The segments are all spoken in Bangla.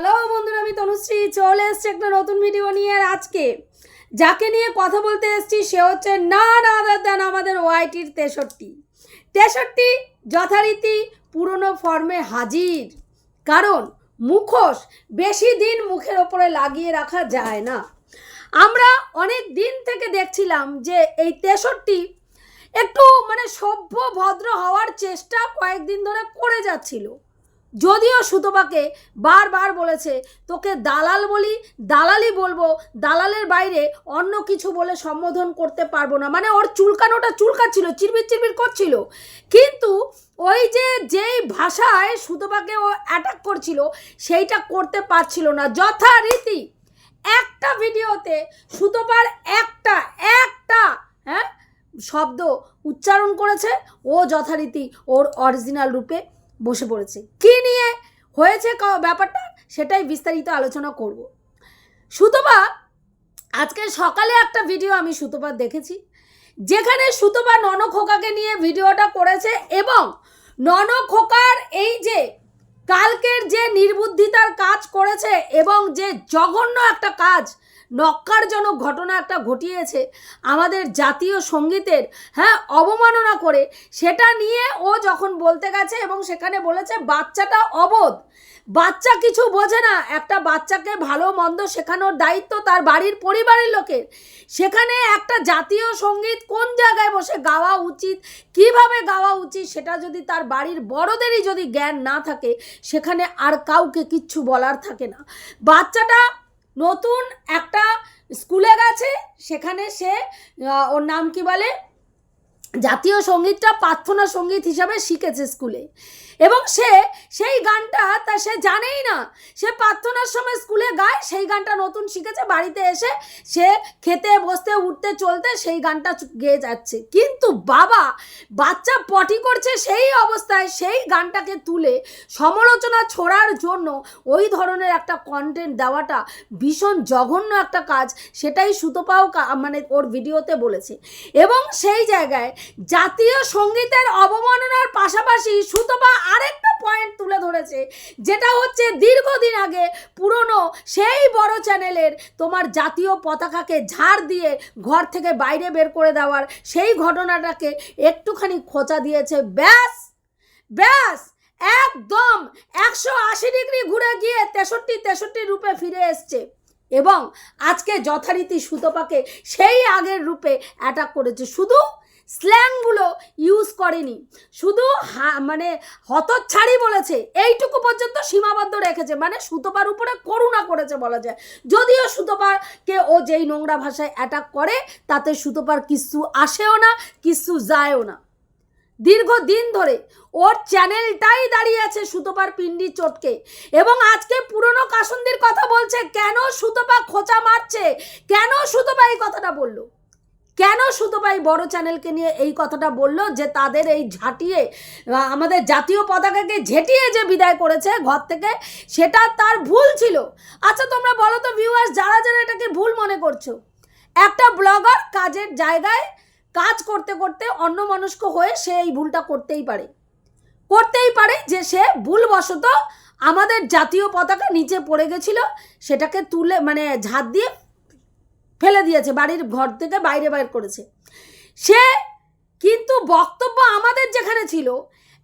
হ্যালো বন্ধুরা, আমি তনুশ্রী। চলে এসছি একটা নতুন ভিডিও নিয়ে, আর আজকে যাকে নিয়ে কথা বলতে এসছি, সে হচ্ছে না না দেন আমাদের ওয়াইটির তেষট্টি। তেষট্টি যথারীতি পুরনো ফর্মে হাজির। কারণ মুখোশ বেশি দিন মুখের ওপরে লাগিয়ে রাখা যায় না। আমরা অনেক দিন থেকে দেখছিলাম যে এই তেষট্টি একটু মানে সভ্য ভদ্র হওয়ার চেষ্টা কয়েকদিন ধরে করে যাচ্ছিল। যদিও সুতপাকে বারবার বলেছে, তোকে দালাল বলি, দালালই বলব, দালালের বাইরে অন্য কিছু বলে সম্বোধন করতে পারব না। মানে ওর চুলকানোটা চুলকাচ্ছিল চিরবির চিরবির করছিল। কিন্তু ওই যে, যেই ভাষায় সুতপাকে ও অ্যাটাক করছিল, সেইটা করতে পারছিল না। যথারীতি একটা ভিডিওতে সুতপার একটা একটা হ্যাঁ শব্দ উচ্চারণ করেছে। ও যথারীতি ওর অরিজিনাল রূপে বসে পড়েছে। কি নিয়ে হয়েছে ব্যাপারটা? সেটাই বিস্তারিত আলোচনা করব। সুতপা, আজকে সকালে একটা ভিডিও আমি সুতপার দেখেছি, যেখানে সুতপা নন খোকাকে নিয়ে ভিডিওটা করেছে এবং নন খোকার এই যে কালকের যে নির্বুদ্ধিতার কাজ করেছে এবং যে জঘন্য একটা কাজ নক্কারজনক ঘটনা একটা ঘটিয়েছে। আমাদের জাতীয় সঙ্গীতের হ্যাঁ অবমাননা করে সেটা নিয়ে ও যখন বলতে গেছে এবং সেখানে বলেছে, বাচ্চাটা অবোধ। বাচ্চা কিছু বোঝে না। একটা বাচ্চাকে ভালো, মন্দ শেখানোর দায়িত্ব তার বাড়ির পরিবারের লোকের। সেখানে একটা জাতীয় সংগীত কোন জায়গায় বসে গাওয়া উচিত? কীভাবে গাওয়া উচিত? সেটা যদি তার বাড়ির বড়দেরই যদি জ্ঞান না থাকে, সেখানে আর কাউকে কিচ্ছু বলার থাকে না। বাচ্চাটা নতুন একটা স্কুলে গেছে, সেখানে সে ওর নাম কি বলে? জাতীয় সঙ্গীতটা প্রার্থনা সংগীত হিসাবে শিখেছে স্কুলে। এবং সে সেই গানটা তা সে জানেই না। সে প্রার্থনার সময় স্কুলে গায়, সেই গানটা নতুন শিখেছে, বাড়িতে এসে সে খেতে, বসতে, উঠতে, চলতে সেই গানটা গেয়ে যাচ্ছে। কিন্তু বাবা, বাচ্চা পটি করছে সেই অবস্থায় সেই গানটাকে তুলে সমালোচনা ছোড়ার জন্য ওই ধরনের একটা কন্টেন্ট দেওয়াটা ভীষণ জঘন্য একটা কাজ, সেটাই সুতপাও মানে ওর ভিডিওতে বলেছে। এবং সেই জায়গায় জাতীয় সঙ্গীতের অবমাননার পাশাপাশি সুতপা আরেকটা পয়েন্ট তুলে ধরেছে, যেটা হচ্ছে দীর্ঘদিন আগে পুরনো সেই বড় চ্যানেলের তোমার জাতীয় পতাকাকে ঝাড় দিয়ে ঘর থেকে বাইরে বের করে দেওয়ার সেই ঘটনাটাকে একটুখানি খোঁচা দিয়েছে। ব্যাস ব্যাস, একদম একশো আশি ডিগ্রি ঘুরে গিয়ে তেষট্টি তেষট্টি রূপে ফিরে এসছে এবং আজকে যথারীতি সুতপাকে সেই আগের রূপে অ্যাটাক করেছে। শুধু স্ল্যাংগুলো ইউজ করেনি। শুধু মানে হতচ্ছাড়ি বলেছে, এইটুকু পর্যন্ত সীমাবদ্ধ রেখেছে মানে সুতপার উপরে করুণা করেছে বলা যায় যদিও সুতপাকে ও যেই নোংরা ভাষায় অ্যাটাক করে, তাতে সুতপার কিচ্ছু আসেও না কিচ্ছু যায়ও না। দীর্ঘদিন ধরে ওর চ্যানেলটাই দাঁড়িয়ে আছে সুতপার পিন্ডি চটকে। এবং আজকে পুরনো কাসন্দির কথা বলছে, কেন সুতপা খোঁচা মারছে? কেন সুতপা এই কথাটা বলল? কেন সুতপা এই বড় চ্যানেলকে নিয়ে এই কথাটা বলল যে তাদের এই ঝাঁটিয়ে আমাদের জাতীয় পতাকাকে ঝেঁটিয়ে যে বিদায় করেছে ঘর থেকে, সেটা তার ভুল ছিল। আচ্ছা তোমরা বলো তো ভিউয়ার্স যারা যারা এটাকে ভুল মনে করছ, একটা ব্লগার কাজের জায়গায় কাজ করতে করতে অন্য মনস্ক হয়ে সে এই ভুলটা করতেই পারে। করতেই পারে যে সে ভুলবশত আমাদের জাতীয় পতাকা নিচে পড়ে গেছিল, সেটাকে তুলে মানে ঝাঁত দিয়ে ফেলে দিয়েছে, বাড়ির ঘর থেকে বাইরে বাইর করেছে। সে কিন্তু বক্তব্য আমাদের যেখানে ছিল,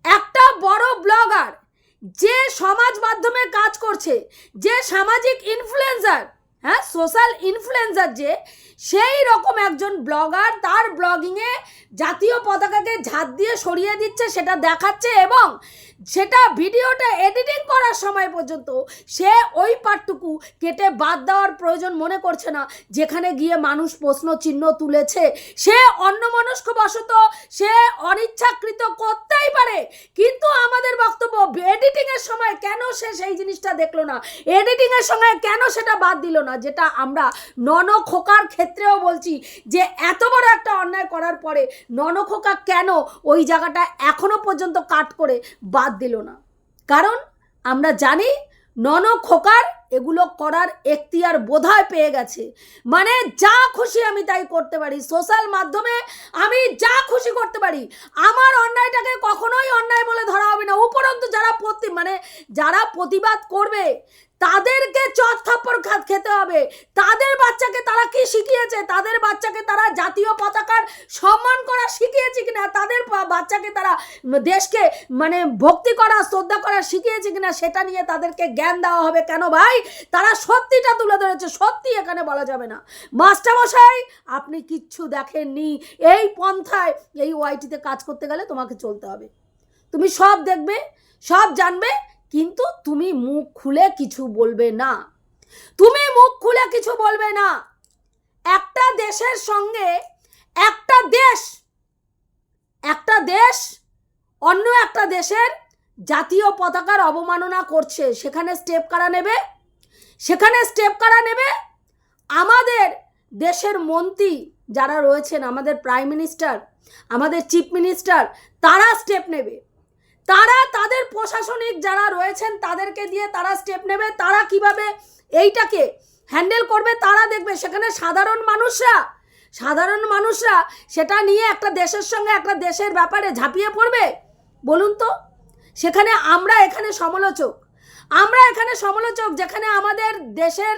একটা বড় ব্লগার, যে সমাজ মাধ্যমে কাজ করছে, যে সামাজিক ইনফ্লুয়েন্সার হ্যাঁ সোশ্যাল ইনফ্লুয়েন্সার যে, সেই রকম একজন ব্লগার তার ব্লগিংয়ে জাতীয় পতাকাকে ঝাঁত দিয়ে সরিয়ে দিচ্ছে, সেটা দেখাচ্ছে এবং সেটা ভিডিওটা এডিটিং করার সময় পর্যন্ত সে ওই পার্টটুকু কেটে বাদ দেওয়ার প্রয়োজন মনে করছে না। যেখানে গিয়ে মানুষ প্রশ্ন চিহ্ন তুলেছে, সে অন্যমনস্ক বশত সে অনিচ্ছাকৃত করতেই পারে। কিন্তু আমাদের বক্তব্য এডিটিংয়ের সময় কেন সে সেই জিনিসটা দেখল না? এডিটিংয়ের সময় কেন সেটা বাদ দিল না? যেটা আমরা নন খোকার ক্ষেত্রেও বলছি যে, এত বড় একটা অন্যায় করার পরে নন খোকা কেন ওই জায়গাটা এখনও পর্যন্ত কাট করে বাদ দিল না। কারণ আমরা জানি নন খোকার এগুলো করার এখতিয়ার বোধহয় পেয়ে গেছে। মানে যা খুশি আমি তাই করতে পারি। সোশ্যাল মাধ্যমে আমি যা খুশি করতে পারি। আমার অন্যায়টাকে কখনোই অন্যায় বলে ধরা হবে না। উপরন্তু যারা প্রতি মানে যারা প্রতিবাদ করবে তাদেরকে চট থাপ্পড় খা- খেতে হবে। তাদের বাচ্চাকে তারা কি শিখিয়েছে? তাদের বাচ্চাকে তারা জাতীয় পতাকার সম্মান করা শিখিয়েছে কিনা? তাদের বাচ্চাকে তারা দেশকে মানে ভক্তি করা, শ্রদ্ধা করা শিখিয়েছে কিনা সেটা নিয়ে তাদেরকে জ্ঞান দেওয়া হবে কেন ভাই? তারা সত্যিটা তুলে ধরেছে। সত্যি এখানে বলা যাবে না। মাস্টারমশাই, আপনি কিচ্ছু দেখেননি। এই পন্থায়, এই ওয়াইটিতে কাজ করতে গেলে তোমাকে চলতে হবে। তুমি সব দেখবে, সব জানবে কিন্তু তুমি মুখ খুলে কিছু বলবে না। তুমি মুখ খুলে কিছু বলবে না। একটা দেশের সঙ্গে একটা দেশ একটা দেশ অন্য একটা দেশের জাতীয় পতাকার অবমাননা করছে। সেখানে স্টেপ কারা নেবে? সেখানে স্টেপ কারা নেবে? আমাদের দেশের মন্ত্রী যারা রয়েছেন, আমাদের প্রাইম মিনিস্টার, আমাদের চিফ মিনিস্টার, তারা স্টেপ নেবে। তারা তাদের প্রশাসনিক যারা রয়েছেন তাদেরকে দিয়ে তারা স্টেপ নেবে। তারা কীভাবে এইটাকে হ্যান্ডেল করবে তারা দেখবে। সেখানে সাধারণ মানুষরা সাধারণ মানুষরা সেটা নিয়ে একটা দেশের সঙ্গে একটা দেশের ব্যাপারে ঝাঁপিয়ে পড়বে। বলুন তো, সেখানে আমরা এখানে সমালোচক। আমরা এখানে সমালোচক যেখানে আমাদের দেশের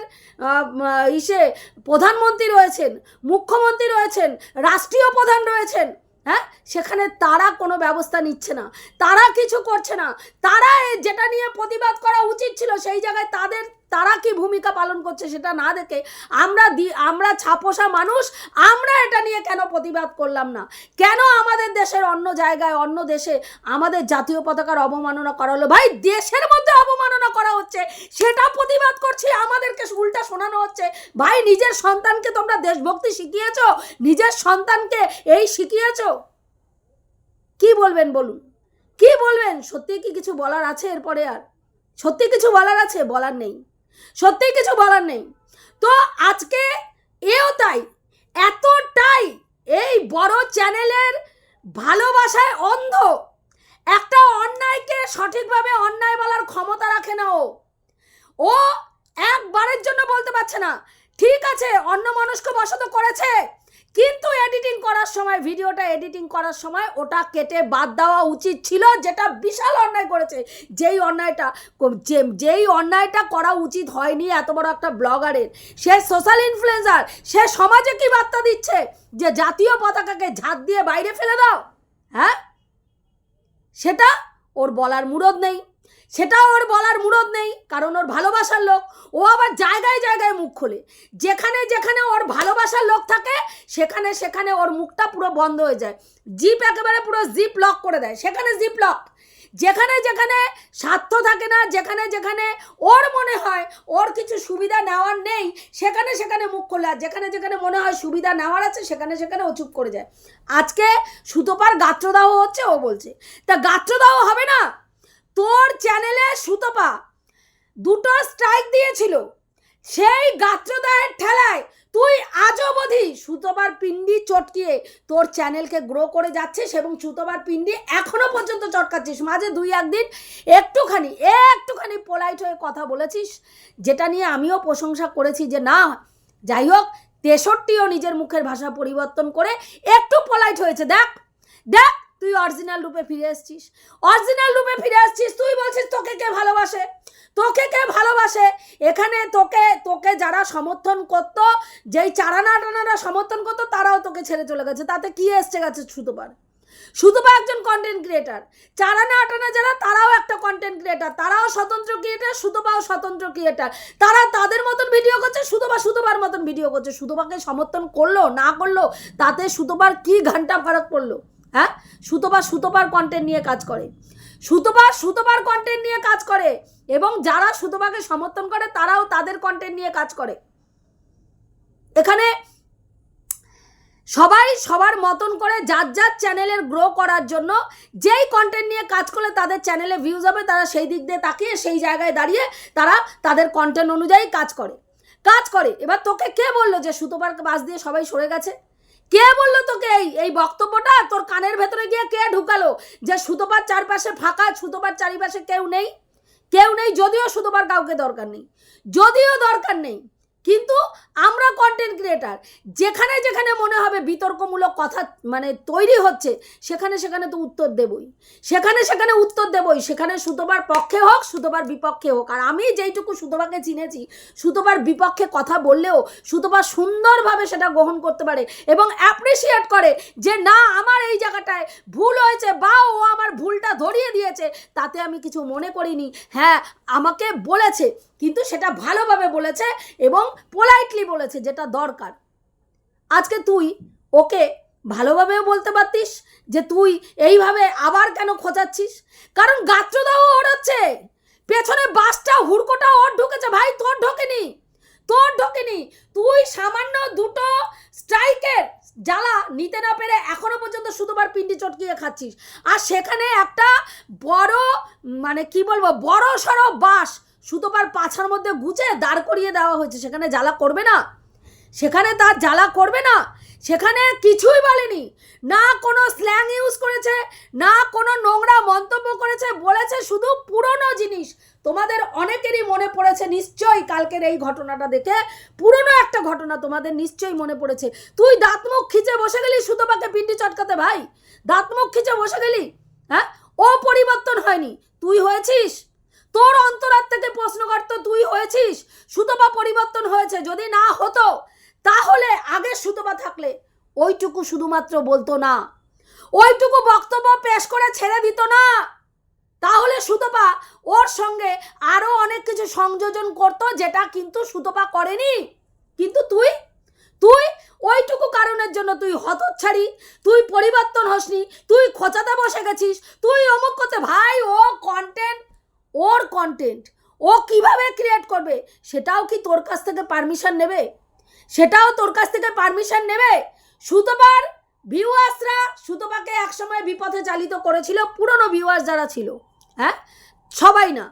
ইসে প্রধানমন্ত্রী রয়েছেন, মুখ্যমন্ত্রী রয়েছেন, রাষ্ট্রীয় প্রধান রয়েছেন। হ্যাঁ? সেখানে তারা কোনো ব্যবস্থা নিচ্ছে না। তারা কিছু করছে না। তারা যেটা নিয়ে প্রতিবাদ করা উচিত ছিল, সেই জায়গায় তাদের তারা কি ভূমিকা পালন করছে সেটা না দেখে আমরা দি, আমরা ছাপোষা মানুষ, আমরা এটা নিয়ে কেন প্রতিবাদ করলাম না? কেন আমাদের দেশের অন্য জায়গায়, অন্য দেশে আমাদের জাতীয় পতাকার অবমাননা করা হলো ভাই, দেশের মধ্যে অবমাননা করা হচ্ছে, সেটা প্রতিবাদ করছি, আমাদেরকে উল্টা শোনানো হচ্ছে। ভাই, নিজের সন্তানকে তোমরা দেশভক্তি শিখিয়েছ? নিজের সন্তানকে এই শিখিয়েছো? কি বলবেন বলুন? কি বলবেন? সত্যি কি কিছু বলার আছে এরপরে আর? সত্যি কিছু বলার আছে? বলার নেই। সত্যি কিছু বলার নেই। তো আজকে এও তাই, এতটাই এই বড় চ্যানেলের ভালোবাসায় অন্ধ। একটা অন্যায়কে সঠিকভাবে অন্যায় বলার ক্ষমতা রাখে না ও। ও একবারের জন্য বলতে পারছে না, ঠিক আছে অন্য মানুষকে বসত করেছে কিন্তু এডিটিং করার সময়, ভিডিওটা এডিটিং করার সময় ওটা কেটে বাদ দেওয়া উচিত ছিল, যেটা বিশাল অন্যায় করেছে। যেই অন্যায়টা, যে- যেই অন্যায়টা করা উচিত হয়নি এত বড় একটা ব্লগারের, সে সোশ্যাল ইনফ্লুয়েন্সার সে সমাজে কি বার্তা দিচ্ছে? যে জাতীয় পতাকাকে ঝাঁত দিয়ে বাইরে ফেলে দাও হ্যাঁ? সেটা ওর বলার মুরদ নেই। সেটা ওর বলার মুরদ নেই, কারণ ওর ভালোবাসার লোক। ও আবার জায়গায় জায়গায় মুখ খোলে। যেখানে যেখানে ওর ভালোবাসার লোক থাকে, সেখানে সেখানে ওর মুখটা পুরো বন্ধ হয়ে যায়। জিপ একেবারে পুরো জিপ লক করে দেয়। সেখানে জিপ লক। যেখানে যেখানে স্বার্থ থাকে না, যেখানে যেখানে ওর মনে হয় ওর কিছু সুবিধা নেওয়ার নেই, সেখানে সেখানে মুখ খোলে। আর যেখানে যেখানে মনে হয় সুবিধা নেওয়ার আছে, সেখানে সেখানে ও চুপ করে যায়। আজকে সুতোপার গাত্রদাহ হচ্ছে, ও বলছে। তা গাত্রদাহ হবে না? তোর চ্যানেলে সুতপা। দুটো স্ট্রাইক দিয়েছিল। সেই গাত্রদাহের ঠেলায় তুই আজও অবধি সুতোবার পিন্ডি চটকিয়ে তোর চ্যানেলকে গ্রো করে যাচ্ছিস এবং সুতোবার পিন্ডি এখনও পর্যন্ত চটকাচ্ছিস। মাঝে দুই, একদিন একটুখানি একটুখানি পোলাইট হয়ে কথা বলেছিস, যেটা নিয়ে আমিও প্রশংসা করেছি যে না, যাই হোক, তেষট্টিও নিজের মুখের ভাষা পরিবর্তন করে একটু পোলাইট হয়েছে। দেখ দেখ তুই অরিজিনাল রূপে ফিরে এসছিস অরিজিনাল রূপে ফিরে আসছিস, তুই বলছিস, তোকে কে ভালোবাসে? তোকে কে ভালোবাসে? এখানে তোকে তোকে যারা সমর্থন করতো, যেই চারানা টানারা সমর্থন করতো, তারাও তোকে ছেড়ে চলে গেছে। তাতে কি এসছে গেছে? সুতোবার সুতোপা একজন কন্টেন্ট ক্রিয়েটার চারানা আটানা যারা, তারাও একটা কন্টেন্ট ক্রিয়েটার তারাও স্বতন্ত্র ক্রিয়েটার সুতোপাও স্বতন্ত্র ক্রিয়েটার তারা তাদের মতন ভিডিও করছে, সুতোপা সুতোবার মতন ভিডিও করছে। সুতোপাকে সমর্থন করল, না করল, তাতে সুতোপার কি ঘণ্টা ফারাক পড়ল? হ্যাঁ? সুতোপা সুতোপার কন্টেন্ট নিয়ে কাজ করে। সুতোপা সুতোপার কন্টেন্ট নিয়ে কাজ করে এবং যারা সুতোপাকে সমর্থন করে, তারাও তাদের কন্টেন্ট নিয়ে কাজ করে। এখানে সবাই সবার মতন করে যার যার চ্যানেলের গ্রো করার জন্য যেই কন্টেন্ট নিয়ে কাজ করলে তাদের চ্যানেলে ভিউজ হবে, তারা সেই দিক দিয়ে তাকিয়ে সেই জায়গায় দাঁড়িয়ে তারা তাদের কন্টেন্ট অনুযায়ী কাজ করে। কাজ করে। এবার তোকে কে বলল যে সুতোপার বাস দিয়ে সবাই সরে গেছে? কে বলল তোকে এই এই বক্তব্যটা? তোর কানের ভেতরে গিয়ে কে ঢুকালো? যে সুতোপার চারপাশে ফাঁকা, সুতোপার চারিপাশে কেউ নেই? কেউ নেই, যদিও সুতোপার কাউকে দরকার নেই। যদিও দরকার নেই। কিন্তু আমরা কন্টেন্ট ক্রিয়েটার যেখানে যেখানে মনে হবে বিতর্কমূলক কথা মানে তৈরি হচ্ছে, সেখানে সেখানে তো উত্তর দেবই। সেখানে সেখানে উত্তর দেবই, সেখানে সুতোবার পক্ষে হোক, সুতোবার বিপক্ষে হোক। আর আমি যেইটুকু সুতোবাকে চিনেছি, সুতোবার বিপক্ষে কথা বললেও সুতোবা সুন্দরভাবে সেটা গ্রহণ করতে পারে এবং অ্যাপ্রিসিয়েট করে যে, না, আমার এই জায়গাটায় ভুল হয়েছে বা ও আমার ভুলটা ধরিয়ে দিয়েছে, তাতে আমি কিছু মনে করিনি। হ্যাঁ আমাকে বলেছে, কিন্তু সেটা ভালোভাবে বলেছে এবং পোলাইটলি বলেছে যেটা দরকার। আজকে তুই ওকে ভালোভাবেও বলতে পারতিস যে তুই এইভাবে আবার কেন খোঁচাচ্ছিস কারণ গাত্রদাহ ওর হচ্ছে পেছনে বাসটা, হুড়কোটা ওর ঢুকেছে ভাই, তোর ঢোকেনি। তোর ঢোকেনি। তুই সামান্য দুটো স্ট্রাইকের জ্বালা নিতে না পেরে এখনও পর্যন্ত শুধুবার পিন্ডি চটকিয়ে খাচ্ছিস। আর সেখানে একটা বড় মানে কি বলব বড় সড়ো বাস সুতোপার পাছার মধ্যে গুছে দাঁড় করিয়ে দেওয়া হয়েছে। সেখানে জ্বালা করবে না। সেখানে তার জ্বালা করবে না। সেখানে কিছুই বলেনি। না কোনো স্ল্যাং ইউজ করেছে, না কোনো নোংরা মন্তব্য করেছে, বলেছে শুধু পুরনো জিনিস। তোমাদের অনেকেরই মনে পড়েছে নিশ্চয়ই কালকের এই ঘটনাটা দেখে। পুরনো একটা ঘটনা তোমাদের নিশ্চয়ই মনে পড়েছে। তুই দাঁত মুখ খিচে বসে গেলি সুতোপাকে পিন্ডি চটকাতে ভাই। দাঁত মুখ খিচে বসে গেলি হ্যাঁ? ও পরিবর্তন হয়নি। তুই হয়েছিস? তোর অন্তরার থেকে প্রশ্ন করতো তুই হয়েছিস? সুতোপা পরিবর্তন হয়েছে, যদি না হতো, তাহলে আগে সুতোপা থাকলে। ওইটুকু শুধুমাত্র বলতো না। ওইটুকু বক্তব্য পেশ করে ছেড়ে দিত না। তাহলে সুতপা ওর সঙ্গে আরও অনেক কিছু সংযোজন করতো, যেটা কিন্তু সুতপা করেনি। কিন্তু তুই? তুই ওইটুকু কারণের জন্য তুই হতচ্ছাড়ি, তুই পরিবর্তন হসনি, তুই খোঁচাতে বসে গেছিস, তুই অমুক করতে ভাই, ও কন্টেন্ট কন্টেন্ট ও কীভাবে ক্রিয়েট করবে? সেটাও কি তোর কাছ থেকে পারমিশন নেবে? সেটাও তোর কাছ থেকে পারমিশন নেবে? সুতোবার ভিউয়ার্সরা সুতোপাকে একসময় বিপথে চালিত করেছিল, পুরনো ভিউয়ার্স যারা ছিল হ্যাঁ? সবাই না।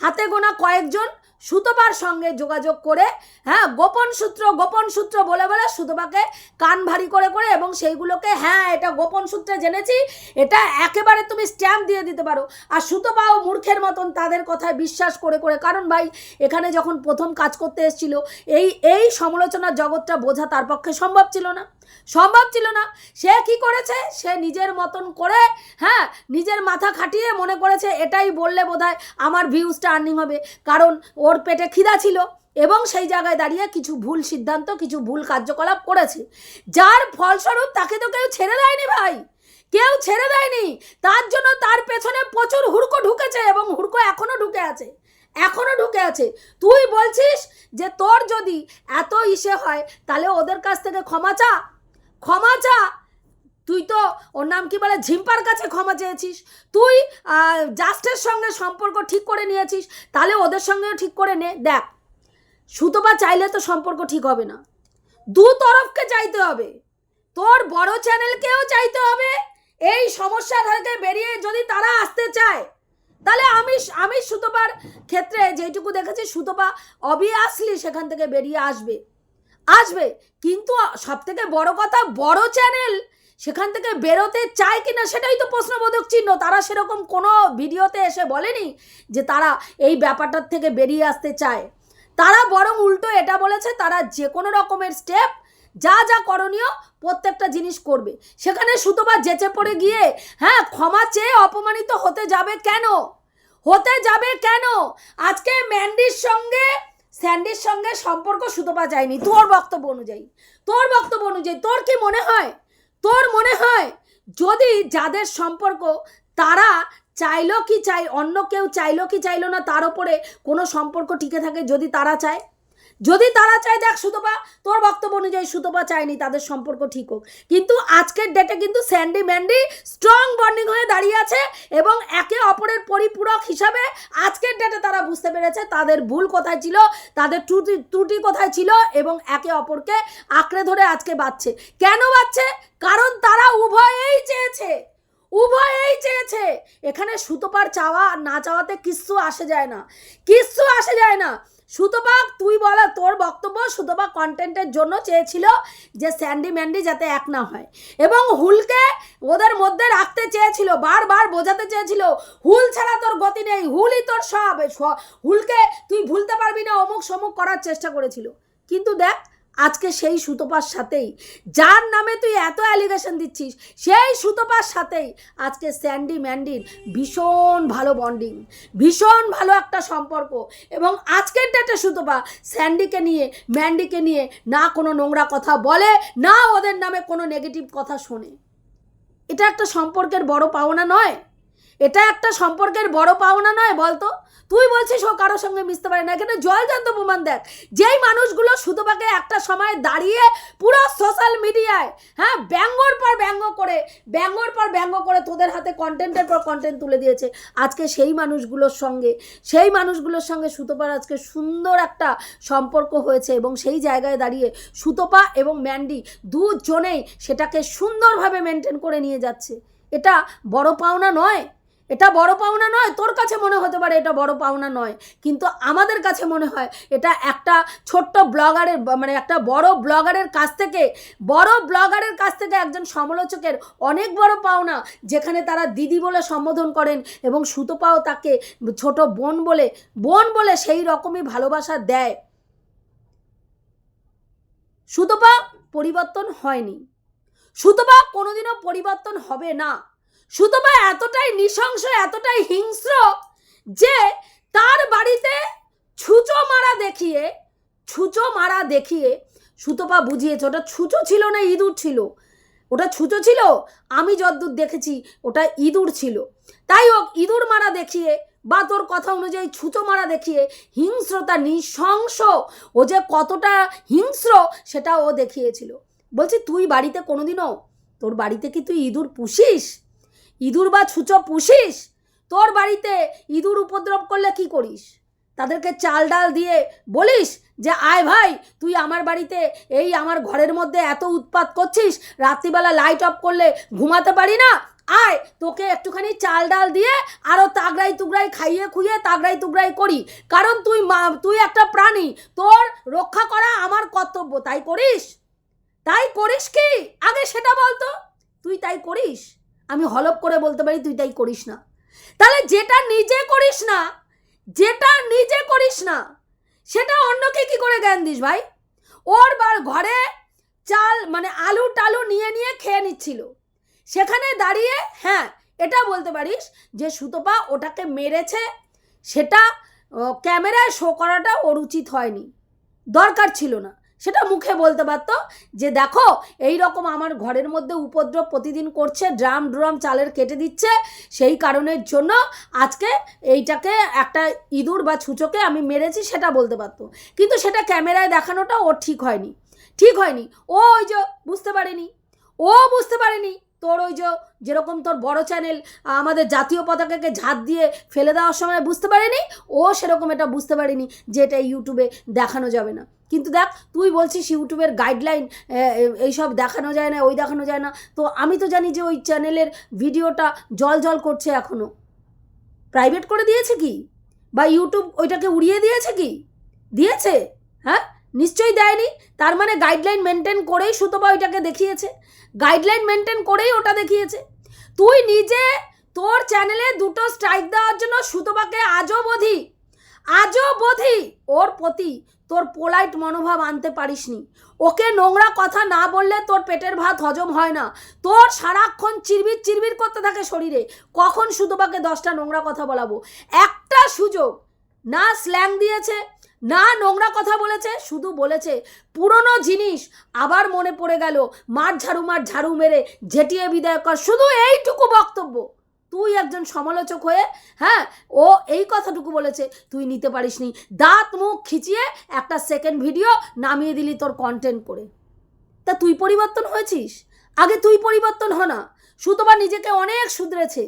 হাতে গোনা কয়েকজন সুতোপার সঙ্গে যোগাযোগ করে হ্যাঁ গোপন সূত্র গোপন সূত্র বলে বলে সুতোপাকে কান ভারী করে করে এবং সেইগুলোকে হ্যাঁ এটা গোপন সূত্রে জেনেছি, এটা একেবারে তুমি স্ট্যাম্প দিয়ে দিতে পারো। আর সুতোপাও মূর্খের মতন তাদের কথায় বিশ্বাস করে করে, কারণ ভাই, এখানে যখন প্রথম কাজ করতে এসেছিল, এই এই সমালোচনার জগৎটা বোঝা তার পক্ষে সম্ভব ছিল না। সম্ভব ছিল না। সে কি করেছে? সে নিজের মতন করে হ্যাঁ নিজের মাথা খাটিয়ে মনে করেছে, এটাই বললে বোধহয় আমার ভিউজটা আর্নিং হবে। কারণ ওর পেটে খিদা ছিল এবং সেই জায়গায় দাঁড়িয়ে কিছু ভুল সিদ্ধান্ত, কিছু ভুল কার্যকলাপ করেছে। যার ফলস্বরূপ তাকে তো কেউ ছেড়ে দেয়নি ভাই। কেউ ছেড়ে দেয়নি। তার জন্য তার পেছনে প্রচুর হুড়কো ঢুকেছে এবং হুড়কো এখনও ঢুকে আছে। এখনও ঢুকে আছে। তুই বলছিস যে তোর যদি এত ইসে হয়, তাহলে ওদের কাছ থেকে ক্ষমা চা। ক্ষমা চা তুই তো ওর নাম কি বলে? ঝিম্পার কাছে ক্ষমা চেয়েছিস। তুই জাস্টের সঙ্গে সম্পর্ক ঠিক করে নিয়েছিস। তাহলে ওদের সঙ্গেও ঠিক করে নে। দেখ, সুতোপা চাইলে তো সম্পর্ক ঠিক হবে না। দু তরফকে চাইতে হবে। তোর বড় চ্যানেলকেও চাইতে হবে। এই সমস্যা থেকে বেরিয়ে যদি তারা আসতে চায়, তাহলে আমি আমি সুতোপার ক্ষেত্রে যেটুকু দেখেছি, সুতোপা অবভিয়াসলি সেখান থেকে বেরিয়ে আসবে। আসবে। কিন্তু সব থেকে বড় কথা, বড় চ্যানেল সেখান থেকে বেরোতে চায় কিনা সেটাই তো প্রশ্নবোধক চিহ্ন। তারা সেরকম কোনো ভিডিওতে এসে বলেনি যে তারা এই ব্যাপারটার থেকে বেরিয়ে আসতে চায়। তারা বরং উল্টো এটা বলেছে, তারা যে কোনো রকমের স্টেপ, যা যা করণীয় প্রত্যেকটা জিনিস করবে। সেখানে সুতোবা যেচে পড়ে গিয়ে হ্যাঁ ক্ষমা চেয়ে অপমানিত হতে যাবে কেন? হতে যাবে কেন? আজকে ম্যান্ডির সঙ্গে স্যান্ডির সঙ্গে সম্পর্ক সুতোপা যায়নি। তোর বক্তব্য অনুযায়ী। তোর বক্তব্য অনুযায়ী, তোর কি মনে হয়? তোর মনে হয় যদি যাদের সম্পর্ক তারা চাইলো কি চাই, অন্য কেউ চাইলো কি চাইলো না, তার ওপরে কোনো সম্পর্ক টিকে থাকে যদি তারা চায়? যদি তারা চায় দেখ সুতপা, তোর বক্তব্য অনুযায়ী সুতপা চায়নি, তাদের সম্পর্ক ঠিক হোক। কিন্তু আজকের ডেটে কিন্তু স্যান্ডি ম্যান্ডি স্ট্রং বন্ডিং হয়ে দাঁড়িয়ে আছে এবং একে অপরের পরিপূরক হিসাবে আজকের ডেটে তারা বুঝতে পেরেছে তাদের ভুল কোথায় ছিল, তাদের ত্রুটি ত্রুটি কোথায় ছিল এবং একে অপরকে আঁকড়ে ধরে আজকে বাঁচছে কেন বাঁচছে কারণ তারা উভয়েই চেয়েছে। উভয়েই চেয়েছে। এখানে সুতোপার চাওয়া না চাওয়াতে কিচ্ছু আসে যায় না। কিচ্ছু আসে যায় না। সুতোপাক, তুই বলা, তোর বক্তব্য সুতপাক কন্টেন্টের জন্য চেয়েছিল যে স্যান্ডি ম্যান্ডি যাতে এক না হয়। এবং হুলকে ওদের মধ্যে রাখতে চেয়েছিল, বারবার বোঝাতে চেয়েছিল, হুল ছাড়া তোর গতি নেই, হুলই তোর সব। হুলকে তুই ভুলতে পারবি না অমুক সমুক করার চেষ্টা করেছিল। কিন্তু দেখ আজকে সেই সুতপার সাথেই, যার নামে তুই এত অ্যালিগেশন দিচ্ছিস, সেই সুতপার সাথেই আজকে স্যান্ডি ম্যান্ডির ভীষণ ভালো বন্ডিং ভীষণ ভালো একটা সম্পর্ক এবং আজকের ডেটে সুতপা স্যান্ডিকে নিয়ে, ম্যান্ডিকে নিয়ে না কোনো নোংরা কথা বলে, না ওদের নামে কোনো নেগেটিভ কথা শোনে। এটা একটা সম্পর্কের বড় পাওনা নয়। এটা একটা সম্পর্কের বড় পাওনা নয়, বলতো? তুই বলছিস ও কারোর সঙ্গে মিশতে পারে না। এখানে জলজান্ত প্রমাণ দেখ। যেই মানুষগুলো সুতপাকে একটা সময় দাঁড়িয়ে পুরো সোশ্যাল মিডিয়ায় হ্যাঁ ব্যঙ্গর পর ব্যঙ্গ করে, ব্যঙ্গর পর ব্যঙ্গ করে তোদের হাতে কন্টেন্টের পর কন্টেন্ট তুলে দিয়েছে। আজকে সেই মানুষগুলোর সঙ্গে, সেই মানুষগুলোর সঙ্গে সুতপার আজকে সুন্দর একটা সম্পর্ক হয়েছে এবং সেই জায়গায় দাঁড়িয়ে সুতপা এবং ম্যান্ডি দুজনেই সেটাকে সুন্দরভাবে মেনটেন করে নিয়ে যাচ্ছে। এটা বড় পাওনা নয়। এটা বড় পাওনা নয়, তোর কাছে মনে হতে পারে এটা বড় পাওনা নয়, কিন্তু আমাদের কাছে মনে হয় এটা একটা ছোট্ট ব্লগারের মানে একটা বড় ব্লগারের কাছ থেকে, বড় ব্লগারের কাছ থেকে একজন সমালোচকের অনেক বড় পাওনা, যেখানে তারা দিদি বলে সম্বোধন করেন এবং সুতপাও তাকে ছোট বোন বলে বোন বলে সেই রকমই ভালোবাসা দেয়। সুতপা পরিবর্তন হয়নি। সুতপা কোনোদিনও পরিবর্তন হবে না। সুতপা এতটাই নৃশংস, এতটাই হিংস্র যে তার বাড়িতে ছুঁচো মারা দেখিয়ে, ছুঁচো মারা দেখিয়ে সুতপা বুঝিয়েছে, ওটা ছুঁচো ছিল না ইঁদুর ছিল? ওটা ছুঁচো ছিল? আমি যদ্দূর দেখেছি, ওটা ইঁদুর ছিল। তাই হোক, ইঁদুর মারা দেখিয়ে বা তোর কথা অনুযায়ী ছুঁচো মারা দেখিয়ে হিংস্রতা নৃশংস, ও যে কতটা হিংস্র সেটা ও দেখিয়েছিল। বলছি, তুই বাড়িতে কোনোদিনও, তোর বাড়িতে কি তুই ইঁদুর পুষিস? ইঁদুর বা ছুঁচো পুষিস? তোর বাড়িতে ইঁদুর উপদ্রব করলে কি করিস? তাদেরকে চাল ডাল দিয়ে বলিস যে, আয় ভাই, তুই আমার বাড়িতে এই আমার ঘরের মধ্যে এত উৎপাত করছিস, রাত্রিবেলা লাইট অফ করলে ঘুমাতে পারি না? আয়, তোকে একটুখানি চাল ডাল দিয়ে আরও তাগড়াই তুগড়াই খাইয়ে খুইয়ে তাগড়াই তুগড়াই করি। কারণ তুই মা, তুই একটা প্রাণী, তোর রক্ষা করা আমার কর্তব্য, তাই করিস? তাই করিস কি? আগে সেটা বলতো। তুই তাই করিস? আমি হলপ করে বলতে পারি তুই তাই করিস না। তাহলে যেটা নিজে করিস না, যেটা নিজে করিস না, সেটা অন্যকে কি করে জ্ঞান দিস ভাই? ওর বার ঘরে চাল মানে আলু টালু নিয়ে নিয়ে খেয়ে নিচ্ছিল। সেখানে দাঁড়িয়ে হ্যাঁ এটা বলতে পারিস যে সুতপা ওটাকে মেরেছে, সেটা ক্যামেরায় শো করাটা ওর উচিত হয়নি। দরকার ছিল না। সেটা মুখে বলতে পারতো যে দেখো এই রকম আমার ঘরের মধ্যে উপদ্রব প্রতিদিন করছে, ড্রাম ড্রাম চালের কেটে দিচ্ছে, সেই কারণের জন্য আজকে এইটাকে একটা ইঁদুর বা ছুঁচোকে আমি মেরেছি সেটা বলতে পারতো। কিন্তু সেটা ক্যামেরায় দেখানোটা ওর ঠিক হয়নি। ঠিক হয়নি। ও ওই যে বুঝতে পারেনি। ও বুঝতে পারেনি। তোর ওই যে যেরকম তোর বড় চ্যানেল, আমাদের জাতীয় পতাকাকে ঝাঁত দিয়ে ফেলে দেওয়ার সময় বুঝতে পারেনি? ও সেরকম এটা বুঝতে পারেনি যে এটা ইউটিউবে দেখানো যাবে না। কিন্তু দেখ, তুই বলছিস ইউটিউবের গাইডলাইন এইসব দেখানো যায় না, ওই দেখানো যায় না। তো আমি তো জানি যে ওই চ্যানেলের ভিডিওটা জল জল করছে এখনও প্রাইভেট করে দিয়েছে কি? বা ইউটিউব ওইটাকে উড়িয়ে দিয়েছে কি? দিয়েছে? হ্যাঁ? নিশ্চয়ই দেয়নি। তার মানে গাইডলাইন মেনটেন করেই সুতপা ওইটাকে দেখিয়েছে। গাইডলাইন মেনটেন করেই ওটা দেখিয়েছে। তুই নিজে তোর চ্যানেলে দুটো স্ট্রাইক দেওয়ার জন্য সুতপাকে আজও বোধি আজও বোধি ওর প্রতি তোর পোলাইট মনোভাব আনতে পারিসনি। ওকে নোংরা কথা না বললে তোর পেটের ভাত হজম হয় না। তোর সারাক্ষণ চিরবির চিরবির করতে থাকে শরীরে। কখন সুতপাকে দশটা নোংরা কথা বলাবো? একটা সুযোগ। না স্ল্যাং দিয়েছে, না নোংরা কথা বলেছে, শুধু বলেছে, পুরনো জিনিস আবার মনে পড়ে গেল। মার ঝাড়ু মার ঝাড়ু মেরে ঝেটিয়ে বিদায় কর। শুধু এইটুকু বক্তব্য। তুই একজন সমালোচক হয়ে হ্যাঁ ও এই কথাটুকু বলেছে, তুই নিতে পারিসনি। দাঁত মুখ খিচিয়ে একটা সেকেন্ড ভিডিও নামিয়ে দিলি তোর কন্টেন্ট করে। তা তুই পরিবর্তন হয়েছিস? আগে তুই পরিবর্তন হ না। সুতবা নিজেকে অনেক শুধরেছে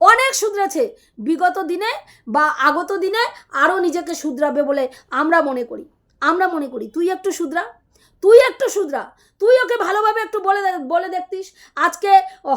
অনেক শুধরেছে। বিগত দিনে বা আগত দিনে আরও নিজেকে শুধরাবে বলে আমরা মনে করি। আমরা মনে করি, তুই একটু শুধরা। তুই একটু শুধরা। তুই ওকে ভালোভাবে একটু বলে বলে দেখতিস। আজকে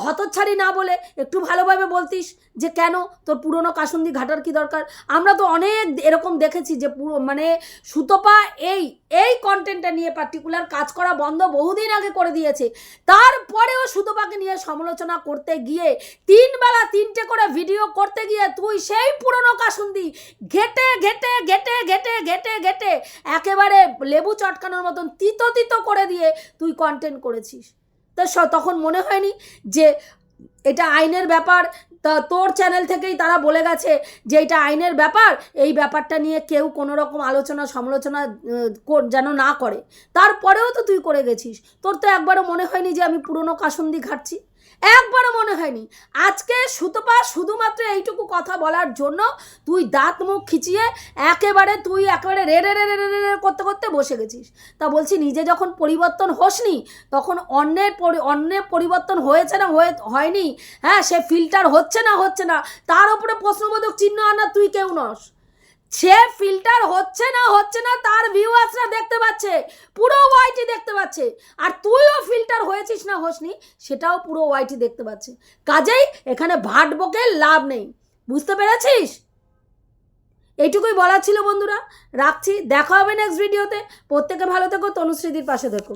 হতচ্ছাড়ি না বলে একটু ভালোভাবে বলতিস যে কেন তোর পুরনো কাসুন্দি ঘাটার কি দরকার? আমরা তো অনেক এরকম দেখেছি যে পুরো মানে সুতপা এই এই কন্টেন্টটা নিয়ে পার্টিকুলার কাজ করা বন্ধ বহুদিন আগে করে দিয়েছে। তারপরেও সুতপাকে নিয়ে সমালোচনা করতে গিয়ে তিন বেলা তিনটে করে ভিডিও করতে গিয়ে তুই সেই পুরনো কাসুন্দি ঘেটে ঘেটে ঘেটে ঘেটে ঘেটে ঘেটে একেবারে লেবু চটকানোর মতন তিতো তিতো করে দিয়ে তুই কন্টেন্ট করেছিস। তা তখন মনে হয়নি যে এটা আইনের ব্যাপার? তা তোর চ্যানেল থেকেই তারা বলে গেছে যে এটা আইনের ব্যাপার? এই ব্যাপারটা নিয়ে কেউ কোনো রকম আলোচনা সমালোচনা যেন না করে। তারপরেও তো তুই করে গেছিস। তোর তো একবারও মনে হয়নি যে আমি পুরনো কাসন্দি ঘাটছি। একবারও মনে হয়নি। আজকে সুতপা শুধুমাত্র এইটুকু কথা বলার জন্য তুই দাঁত মুখ খিচিয়ে একেবারে তুই একেবারে রে রে রে রে রে রে করতে করতে বসে গেছিস। তা বলছি, নিজে যখন পরিবর্তন হোসনি, তখন অন্যের পরি, অন্যের পরিবর্তন হয়েছে না হয়ে, হয়নি? হ্যাঁ সে ফিল্টার হচ্ছে না হচ্ছে না। তার উপরে প্রশ্নবোধক চিহ্ন আনা তুই কেউ নস। সে ফিল্টার হচ্ছে না হচ্ছে না, তার ভিউয়ার্সরা দেখতে পাচ্ছে। পুরো ওয়াইটি দেখতে পাচ্ছে। আর তুইও ফিল্টার হয়েছিস না, হোসনি, সেটাও পুরো ওয়াইটি দেখতে পাচ্ছে। কাজেই এখানে ভাট বকে লাভ নেই। বুঝতে পেরেছিস? এইটুকুই বলার ছিল বন্ধুরা। রাখছি, দেখা হবে নেক্সট ভিডিওতে প্রত্যেকে ভালো থেকো, তনুশ্রীদির পাশে থেকো।